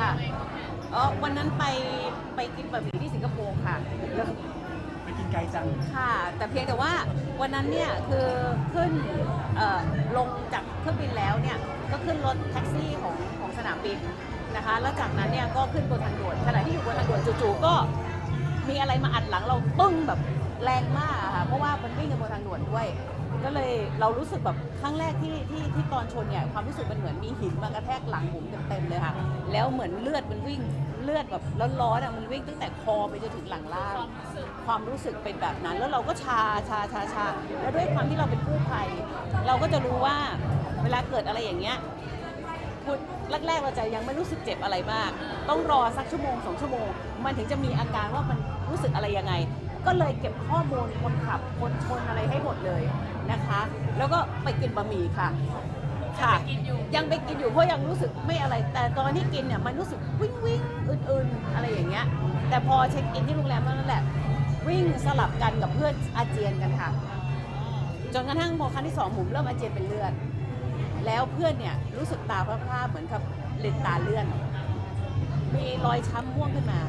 ค่ะเออวันนั้นไปไปกินบะหมี่ที่สิงคโปร์ค่ะแล้วไปกินไกลจัง ค่ะ แต่เพียงแต่ว่าวันนั้นเนี่ยคือขึ้นเอ่อลงจากเครื่องบินแล้วเนี่ยก็ขึ้นรถแท็กซี่ของของสนามบินนะคะ แล้วจากนั้นเนี่ยก็ขึ้นบนทางด่วนขณะที่อยู่บนทางด่วนจู่ๆก็มีอะไรมาอัดหลังเราปึ้งแบบแรงมากอะค่ะเพราะว่ามันวิ่งกันบนทางด่วนด้วย ก็เลยเรารู้สึกแบบครั้งแรกที่ที่ที่ตอนชนเนี่ยความรู้สึกมันเหมือนมีหินมากระแทกหลังผมเต็มๆเลยค่ะ แล้วเหมือนเลือดมันวิ่งเลือดแบบร้อนๆอะมันวิ่งตั้งแต่คอไปจนถึงหลังล่าง ความรู้สึกเป็นแบบนั้น แล้วเราก็ชาชาชาชาแล้วด้วยความที่เราเป็นกู้ภัย เราก็จะรู้ว่าเวลาเกิดอะไรอย่างเงี้ยคุณแรกๆเราจะยังไม่รู้สึกเจ็บอะไรมาก ต้องรอสักชั่วโมงสองชั่วโมง มันถึงจะมีอาการว่ามันรู้สึกอะไรยังไง ก็เลยเก็บข้อมูลคนขับคนชนอะไรให้หมดเลย นะคะ แล้วก็ไปกินบะหมี่ค่ะ ค่ะ ยังไปกินอยู่เพราะยังรู้สึกไม่อะไร แต่ตอนที่กินเนี่ยมันรู้สึกวิ่งวิ่งอื่นๆ อะไรอย่างเงี้ย แต่พอเช็คอินที่โรงแรมเท่านั้นแหละ วิ่งสลับกันกับเพื่อนอาเจียนกันค่ะ จนกระทั่งพอครั้งที่สองผมเริ่มอาเจียนเป็นเลือด แล้วเพื่อนเนี่ยรู้สึกตาพร่าๆเหมือนกับเลนตาเลื่อน มีรอยช้ำม่วงขึ้นมา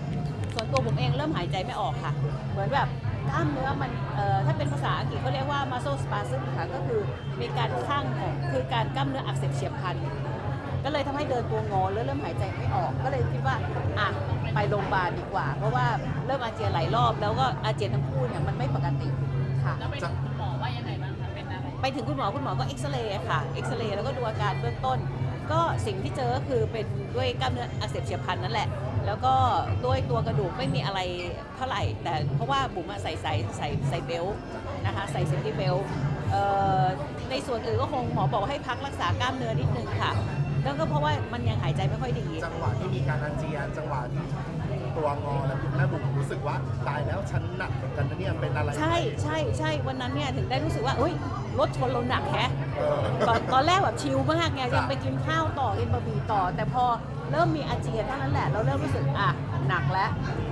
ส่วนตัวผมเองเริ่มหายใจไม่ออกค่ะ เหมือนแบบ กล้ามเนื้อมันเอ่อถ้าเป็นภาษาอังกฤษเขาเรียกว่า muscle spasm ค่ะก็คือมีการข้างของคือการกล้ามเนื้ออักเสบเฉียบพลันก็เลยทำให้เดินตัวงอแล้วเริ่มหายใจไม่ออก ก็เลยคิดว่าอะไปโรงพยาบาลดีกว่า เพราะว่าเริ่มอาเจียนหลายรอบ แล้วก็อาเจียนทั้งคู่เนี่ยมันไม่ปกติค่ะแล้วไปถึงคุณหมอว่ายังไงบ้างคะเป็นอะไรไปถึงคุณหมอคุณหมอก็เอ็กซเรย์ค่ะเอ็กซเรย์แล้วก็ดูอาการเบื้องต้น ก็สิ่งที่เจอก็คือเป็นด้วยกล้ามเนื้ออักเสบเฉียบพลันนั่นแหละ แล้วก็ด้วยตัวกระดูกไม่มีอะไรเท่าไหร่ แต่เพราะว่าบุ๋มอะใส่ใส่ใส่ใส่เบลต์นะคะใส่เซฟตี้เบลต์เอ่อในส่วนอื่นก็คงหมอบอกให้พักรักษากล้ามเนื้อนิดนึงค่ะแล้วก็เพราะว่ามันยังหายใจไม่ค่อยดี จังหวะที่มีการอาเจียนจังหวะที่ตัวงอแล้วคุณแม่บุ๋มรู้สึกว่าตายแล้วฉันหนักเหมือนกันนะเนี่ยเป็นอะไรใช่ใช่ใช่วันนั้นเนี่ยถึงได้รู้สึกว่าเฮ้ยรถชนเราหนักแฮะ เออ ตอนตอนแรกแบบชิลมากไงจ้ะยังไปกินข้าวต่อกินบะหมี่ต่อ แต่พอ เริ่มมีอาเจียนเท่านั้นแหละ เราเริ่มรู้สึกอะหนักแล้ว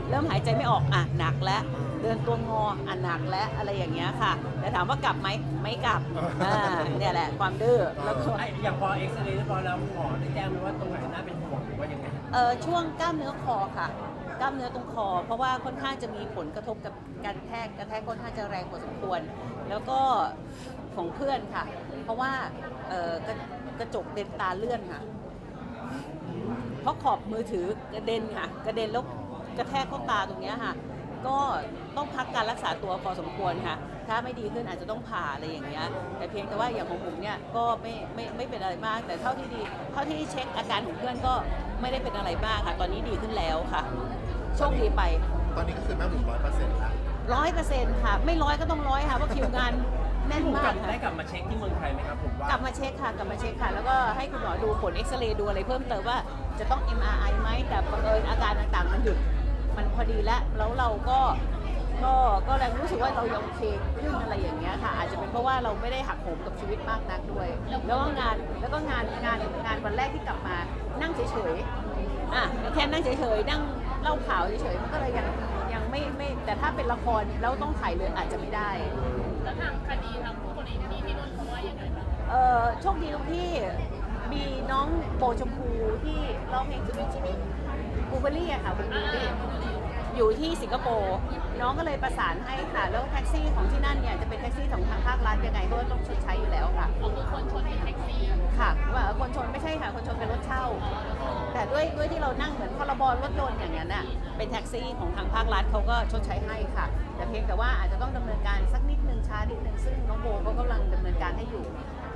เริ่มหายใจไม่ออกอะหนักแล้ว เดินตัวงออะหนักแล้วอะไรอย่างเงี้ยค่ะ แต่ถามว่ากลับไหมไม่กลับอ่าเนี่ยแหละความดื้อแล้วก็ ไอ้อย่างพอเอ็กซเรย์เรียบร้อยแล้วหมอได้แจ้งไหมว่าตรงไหนน่าเป็นห่วงหรือว่ายังไงเออช่วงกล้ามเนื้อคอค่ะ กล้ามเนื้อตรงคอ เพราะว่าค่อนข้างจะมีผลกระทบกับการกระแทกกระแทกค่อนข้างจะแรงพอสมควร แล้วก็ของเพื่อนค่ะ เพราะว่าเออกระกระจกเลนตาเลื่อนค่ะเพ ราะขอบมือถือกระเด็นค่ะ กระเด็นแล้วกระแทกเข้าตาตรงเนี้ยค่ะ ก็ต้องพักการรักษาตัวพอสมควรค่ะ ถ้าไม่ดีขึ้นอาจจะต้องผ่าอะไรอย่างเงี้ย แต่เพียงแต่ว่าอย่างของผมเนี่ยก็ไม่ไม่ไม่เป็นอะไรมาก แต่เท่าที่ดี เท่าที่เช็คอาการของเพื่อนก็ไม่ได้เป็นอะไรมากค่ะ ตอนนี้ดีขึ้นแล้วค่ะ โชคดีไปตอนนี้ก็คือแม่บุ๋มร้อยเปอร์เซ็นต์แล้วร้อยเปอร์เซ็นต์ค่ะ ไม่ร้อยก็ต้องร้อยค่ะเพราะคิวงาน แน่นผมมากกลับค่ะได้กลับมาเช็คที่เมืองไทยไหมครับผมว่ากลับมาเช็คค่ะกลับมาเช็คค่ะ แล้วก็ให้คุณหมอดูผลเอ็กซเรย์ดูอะไรเพิ่มเติมว่าจะต้อง MRI ไหมแต่บังเอิญอาการต่างๆ มันหยุดมันพอดีแล้วแล้วเราก็ก็ก็เลยรู้สึกว่าเรายังโอเคขึ้นอะไรอย่างเงี้ยค่ะ อาจจะเป็นเพราะว่าเราไม่ได้หักโหมกับชีวิตมากนักด้วย แล้วก็งานแล้วก็งานงานงานวันแรกที่กลับมานั่งเฉยๆอะแค่นั่งเฉยๆนั่งเล่าข่าวเฉยๆมันก็เลยยังยังไม่ไม่แต่ถ้าเป็นละครแล้วต้องถ่ายเลยอาจจะไม่ได้ เออโชคดีตรงที่มีน้องโบชมพูที่ร้องเพลงจิบิจิบิบูเบอรี่อะค่ะบูเบอรี่อยู่ที่สิงคโปร์น้องก็เลยประสานให้ค่ะ แล้วแท็กซี่ของที่นั่นเนี่ยจะเป็นแท็กซี่ของทางภาครัฐยังไงก็ต้องชดใช้อยู่แล้วค่ะก็คือคนชนเป็นแท็กซี่ค่ะว่าคนชนไม่ใช่ค่ะ คนชนเป็นรถเช่า แต่ด้วยด้วยที่เรานั่งเหมือนพรบรถยนต์อย่างนั้นน่ะเป็นแท็กซี่ของทางภาครัฐเขาก็ชดใช้ให้ค่ะ แต่เพียงแต่ว่าอาจจะต้องดำเนินการสักนิดนึงช้านิดนึงซึ่งน้องโบเขากำลังดำเนินการให้อยู่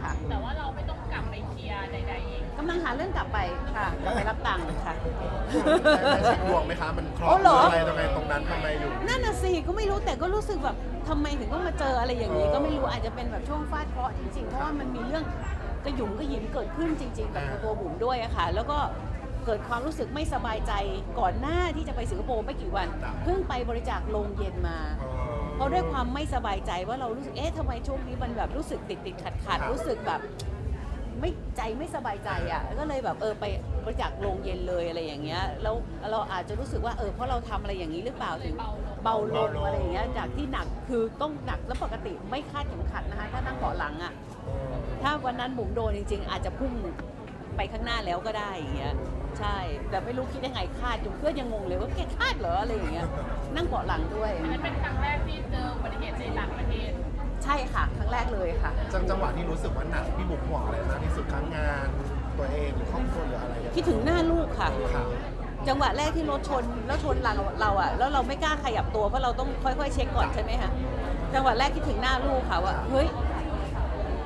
ค่ะแต่ว่าเราไม่ต้องกลับไปเคลียร์ใดๆเองกำลังหาเรื่องกลับไปค่ะกลับไปรับตังค์ค่ะได้ได้เช็คดวงไหมคะ มันครออ๋บอเหรออะไรตรงไหนตรงนั้นทำไมอยู่ นั่นน่ะสิก็ไม่รู้แต่ก็รู้สึกแบบทำไมถึงต้องมาเจออะไรอย่างนี้ ก็ไม่รู้อาจจะเป็นแบบช่วงฟาดเคราะห์จริงๆ เพราะว่ามันมีเรื่องกระหยุ่มกระหยิมเกิดขึ้นจริงๆ กับตัวบุ๋มด้วยอะค่ะ แล้วก็เกิดความรู้สึกไม่สบายใจก่อนหน้าที่จะไปสิงคโปร์ไม่กี่วัน เพิ่งไปบริจาคโรงเย็นมาเพ ราะด้วยความไม่สบายใจว่าเรารู้สึกเอ๊ะทำไมช่วงนี้มันแบบรู้สึกติดติดขัดขัดๆรู้สึกแบบ ไม่ใจไม่สบายใจอะก็เลยแบบเออไปบริจาคโรงเย็นเลยอะไรอย่างเงี้ยแล้วเราอาจจะรู้สึกว่าเออเพราะเราทำอะไรอย่างนี้หรือเปล่าถึงเบาลงอะไรอย่างเงี้ยจากที่หนักคือต้องหนักแล้วปกติไม่คาดเข็มขัดนะคะถ้านั่งเบาะหลังอะ ถ้าวันนั้นบุ๋มโดนจริงๆ อาจจะพุ่งไปข้างหน้าแล้วก็ได้อย่างเงี้ย ใใช่ แต่ไม่รู้คิดยังไงคาดจนเพื่อนยังงงเลยว่าแกคาดเหรออะไรอย่างเงี้ยนั่งเบาะหลังด้วยอันนั้นเป็นครั้งแรกที่เจออุบัติเหตุในต่างประเทศใช่ค่ะ ครั้งแรกเลยค่ะจังจังหวะที่รู้สึกว่าหนักพี่บุ๋มห่วงอะไรมากที่สุดครั้งงานตัวเองหรือครอบครัวหรืออะไรอย่างคิเงี้ดยถึงหน้าลูกค่ะค่ะจังหวะแรกที่รถชนแล้วชนหลังเราอะแล้วเราไม่กล้าขยับตัวเพราะเราต้องค่อยๆ เช็คก่อนใช่ไหมคะจังหวะแรกคิดถึงหน้าลูกค่ะว่าเฮ้ย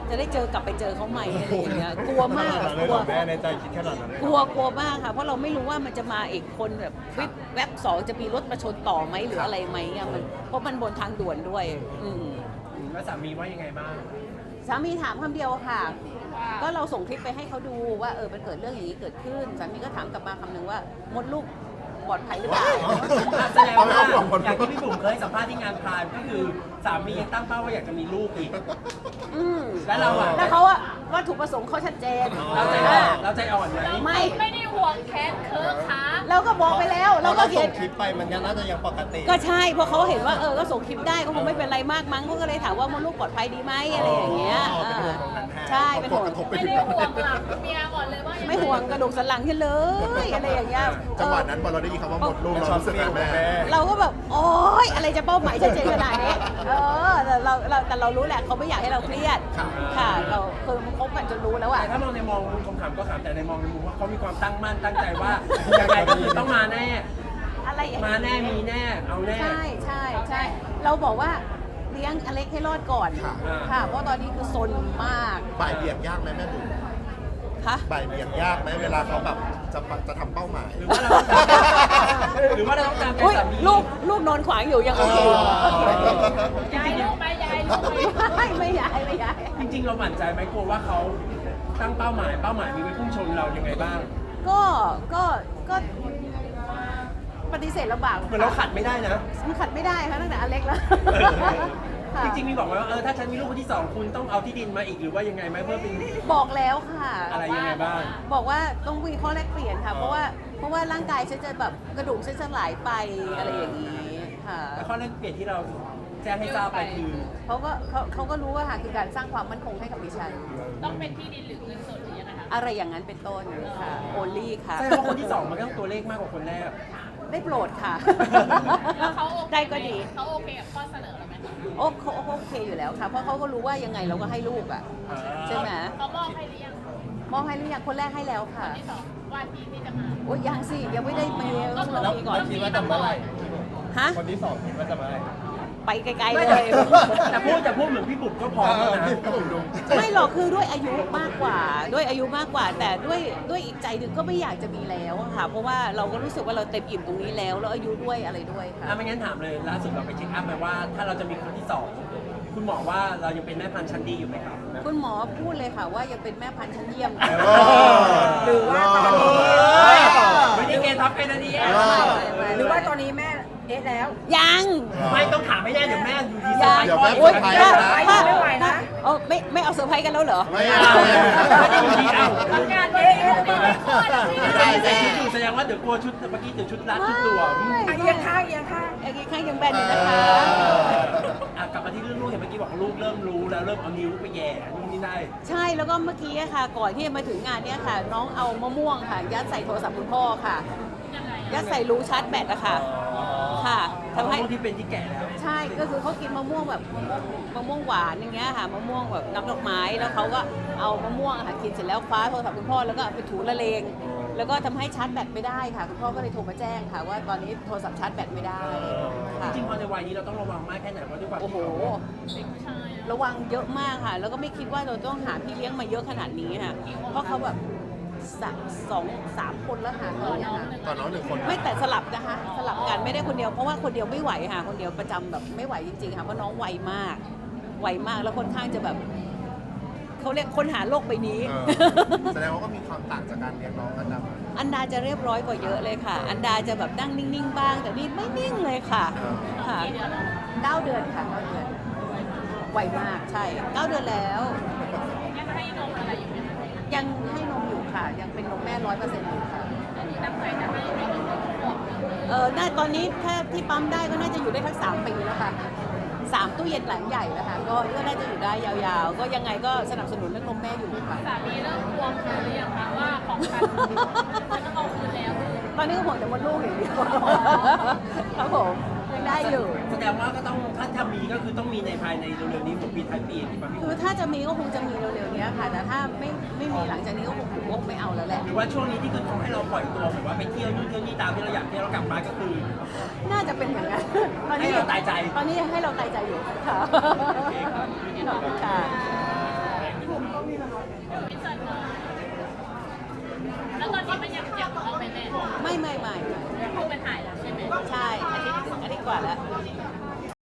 จะได้เจอกลับไปเจอเขาใหม่อะไรอย่างเงี้ยกลัวมากอะกลัวแม่ในใจคิดขนาดนั้นเลยกลัวกลัวมากค่ะเพราะเราไม่รู้ว่ามันจะมาอีกคนแบบวิบแวบสองจะมีรถมาชนต่อไหมหรืออะไรไหมอะมันเพราะมันบนทางด่วนด้วย อืมแล้วสามีว่ายังไงบ้าง สามีถามคำเดียวค่ะ ก็เราส่งคลิปไปให้เขาดูว่าเออมันเกิดเรื่องอย่างนี้เกิดขึ้นสามีก็ถามกลับมาคำหนึ่งว่ามดลูก ปลอดภัยหรือเปล่าแสดงว่าอย่างที่พี่บุ๋มเคยสัมภาษณ์ที่งานพรายก็คือสามียังตั้งเป้าว่าอยากจะมีลูกอีก อืมแล้วเราอะ แล้วเขาอะ วัตถุประสงค์เขาชัดเจนเราใจอ่อนเราใจอ่อนไหมไม่ไม่ได้ห่วงแค้นเคิร์กค้าเราก็บอกไปแล้วเราก็เราเขีส่ยนงคลิปไปมันยังน่าจะยังปกติ ก็ใช่เพราะเขาเห็นว่าเออก็ส่งคลิปได้ก็คงไม่เป็นไรมากมั้งเขาก็เลยถามว่ามดลูกปลอดภัยดีไหมอะไรอย่างเงี้ยอ๋อเป็นห่วงอ่าตรงนั้นแทนใช่เป็นห่วงกระทบไปไม่ถึงได้ห่วงหลังเมียก่อนเลยว่ายังงไม่ห่วงกระดูกสันหลังฉันเลยอะไรอย่างเงี้ยจังหวะเออนั้นพอเราได้ยินคำว่าหมดลูกเรารู้สึกยังไงแม่เราก็แบบโอ๊ยอะไรจะเป้าหมายชัดเจนขนาดนี้เออแต่เราเราแต่เรารู้แหละเขาไม่อยากให้เราเครียดค่ะค่ะเราคือมันคบกันจนรู้แล้วแต่อะถ้ามองในมองมุมคำถามก็ถามแต่ในมองในมุมว่าเขามีความตั้งมั่นตั้งใจว่ายังไงก็คือต้องมาแน่ อะไรอย่างมาแน่มีแน่เอาแน่ ใช่ใช่ใช่เราบอกว่าเลี้ยงอเล็กให้รอดก่อนค่ะ ค่ะ เพราะตอนนี้คือซนมากบ่ายเบี่ยงยากไหมแม่บุ๋มค่ะ บ่ายเบี่ยงยากไหมเวลาเขาแบบจะจะทำเป้าหมาย หรือว่าเราหรือว่าเราต้องตามใจอุ้ยสามีลูกลูกนอนขวางอยู่ยังโอเคอยู่เออย้ายลูกไหมย้ายลูกไหมไม่ไม่ย้ายไม่ย้ายจริงๆ เราหวั่นใจไหมกลัวว่าเขาตั้งเป้าหมายเป้าหมายมีไว้พุ่งชนเรายังไงบ้างก็ก็ก็ปฏิเสธลำบากเหมือนเราขัดไม่ได้นะ มันขัดไม่ได้ค่ะตั้งแต่อเล็กแล้วค่ะจริงๆมีบอกไว้ว่าเออถ้าฉันมีลูกคนที่สองคุณต้องเอาที่ดินมาอีกหรือว่ายังไงไหมเพื่อเป็นบอกแล้วค่ะ อะไรยังไงบ้าง บอกว่าต้องมีข้อแลกเปลี่ยนค่ะ เพราะว่าเพราะว่าร่างกายฉันจะแบบกระดูกฉันสลายไปอะไรอย่างนี้ค่ะแล้วข้อแรกเปลี่ยนที่เรา แจ้งให้ทราบไปคือเขาก็เขาเขาก็รู้ว่าค่ะคือการสร้างความมั่นคงให้กับดิฉัน ต้องเป็นที่ดินหรือเงินสดหรือยังไงคะอะไรอย่างนั้นเป็นต้นค่ะโอลี่ค่ะแสดงว่าคนที่สองมันก็ต้องตัวเลขมากกว่าคนแรก ได้โปรดค่ะ แล้วเขาโอเคได้ก็ดี เขาโอเคกับข้อเสนอเราไหมโอ้เขาโอเคอยู่แล้วค่ะเพราะเขาก็รู้ว่ายังไงเราก็ให้ลูกอะใช่ไหมเขามอบให้หรือยังมอบให้หรือยังคนแรกให้แล้วค่ะ ที่สองว่าที่ที่จะมาโอ้ยยังสิยังไม่ได้มีต้องรอแล้วมีก่อนคิดว่าจะเมื่อไหร่ฮะ คนที่สองคิดว่าจะเมื่อไหร่ ไปไกลๆเลย แต่พูดแต่พูดเหมือนพี่บุ๋มก็พร้อมแล้วนะพี่บุ๋มดูไม่หรอกคือด้วยอายุมากกว่า ด้วยอายุมากกว่า แต่ด้วยด้วยอีกใจหนึ่งก็ไม่อยากจะมีแล้วอะค่ะ เพราะว่าเราก็รู้สึกว่าเราเต็มอิ่มตรงนี้แล้ว แล้วอายุด้วยอะไรด้วยค่ะ อะไม่งั้นถามเลยล่าสุดเราไปเช็คอัพมาว่าถ้าเราจะมีคนที่สองคุณหมอว่าเรายังเป็นแม่พันธุ์ชั้นดีอยู่ไหมครับคุณหมอพูดเลยค่ะว่ายังเป็นแม่พันธุ์ชั้นเยี่ยมเอหรือว่าตอนนี้ ไม่ได้เกณฑ์ทับเป็นอันนี้หรือว่าตอนนี้แม่ เอ๊ะแล้ว ยังไม่ต้องถามไม่ได้เดี๋ยวแม่อยู่ดียังเดี๋ยวแม่ โอ๊ยเซอร์ไพรส์ถ้านะถ้าไม่ไหวนะ เออไม่ไม่เอาเซอร์ไพรส์กันแล้วเหรอ ไม่เอาไม่ไม่ได้อยู่ดีเอาเอาประกาศเอ๊ะเอ๊ะไม่ได้ข้อนะที่ใช่ใส่ชุดอยู่แสดงว่าเดี๋ยวกลัวชุดเมื่อกี้เดี๋ยวชุดรัดชุดตัวเอียงข้างเอียงข้างเอียงข้างยังแบนอยู่นะคะ อะกลับมาที่เรื่องลูกเห็นเมื่อกี้บอกลูกเริ่มรู้แล้วเริ่มเอานิ้วไปแหย่นู่นนี่ได้ ใช่แล้วก็เมื่อกี้อะค่ะ ก่อนที่จะมาถึงงานเนี้ยค่ะ น้องเอามะม่วงค่ะ ยัดใส่โทรศัพท์คุณพ่อค่ะ ยังไงยัดใส่รูชาร์จแบตอะค่ะ ค่ะทำทำให้ให้ที่เป็นที่แก่แล้ว ใช่ก็คือเขากินมะม่วงแบบมะม่วงมะม่วงหวานอย่างเงี้ยค่ะมะม่วงแบบน้ำดอกไม้แล้วเขาก็เอามะม่วงอะค่ะกินเสร็จแล้วคว้าโทรศัพท์คุณพ่อแล้วก็เอาไปถูละเลง แล้วก็ทำให้ชาร์จแบตไม่ได้ค่ะคุณพ่อก็เลยโทรมาแจ้งค่ะ ว่าตอนนี้โทรศัพท์ชาร์จแบตไม่ได้จค่ะริงๆพอในวัยนี้เราต้องระวังมากแค่ไหนเพราะด้วยความโอ้ที่โหเด็กผู้ชายอะระวังเยอะมากค่ะ แล้วก็ไม่คิดว่าเราต้องหาพี่เลี้ยงมาเยอะขนาดนี้ค่ะ เพราะเขาแบบ สะสองสามคนแล้วค่ะตอนเนี้ยค่ะตอนน้องหนึ่งคนไม่แต่สลับนะคะสลับกันไม่ได้คนเดียวเพราะว่าคนเดียวไม่ไหวค่ะ คนเดียวประจำแบบไม่ไหวจริงๆค่ะเพราะน้องไวมากไวมากแล้วค่อนข้างจะแบบเขาเรียกค้นหาโลกใบนี้เออแสดงว่าก็มีความต่างจากการเลี้ยงน้องกันนะอันดาจะเรียบร้อยกว่าเยอะเลยค่ะ อันดาจะแบบนั่งนิ่งๆบ้าง แต่นี่ไม่นิ่งเลยค่ะค่ะกี่เดือนแล้วเก้าเดือนค่ะเก้าเดือนไวมากใช่เก้าเดือนแล้วยังให้นมอะไรอยู่ไหม ยังให้นมอยู่ค่ะ ยังเป็นนมแม่ร้อยเปอร์เซ็นต์อยู่ค่ะอันนี้ตั้งใจจะให้ให้นมทุกขวบเออน่าตอนนี้ถ้าที่ปั๊มได้ก็น่าจะอยู่ได้ทั้งสามปีแล้วค่ะสามตู้เย็นหลังใหญ่แล้วค่ะก็ก็น่าจะอยู่ได้ยาวๆ ก็ยังไงก็สนับสนุนเรื่องนมแม่อยู่ค่ะสามีเริ่มทวงคืนหรือยังคะว่าของฉันฉันต้องเอาคืนอนนี้ก็ห่วงแต่มดลูกอย่างเดียวครับผมยัง ได้อยู่ แสดงว่าก็ต้องถ้าทำมีก็คือต้องมีในภายในเร็วๆนี้ผมปีท้ายปีที่พี่คือถ้าจะมีก็คงจะมีเร็วๆเนี้ยค่ะ แต่ถ้าไม่ไม่มีหลังจากนี้ก็คงคงไม่เอาแล้วแหละ หรือว่าช่วงนี้ที่คือเขาให้เราปล่อยตัวเหมือนว่าไปเที่ยวนู่นเที่ยวนี่ตามที่เราอยากเที่ยวเรากลับมาก็คือ น่าจะเป็นอย่างนั้นตอนนี้ให้เราตายใจ ตอนนี้ยังให้เราตายใจอยู่ค่ะขอบคุณค่ะพิเศษเนอะแล้วตอนนี้มันยังเจ็บท้องไหมแม่ไม่ไม่ไม่คือมันหายแล้วใช่ไหม ใช่ อา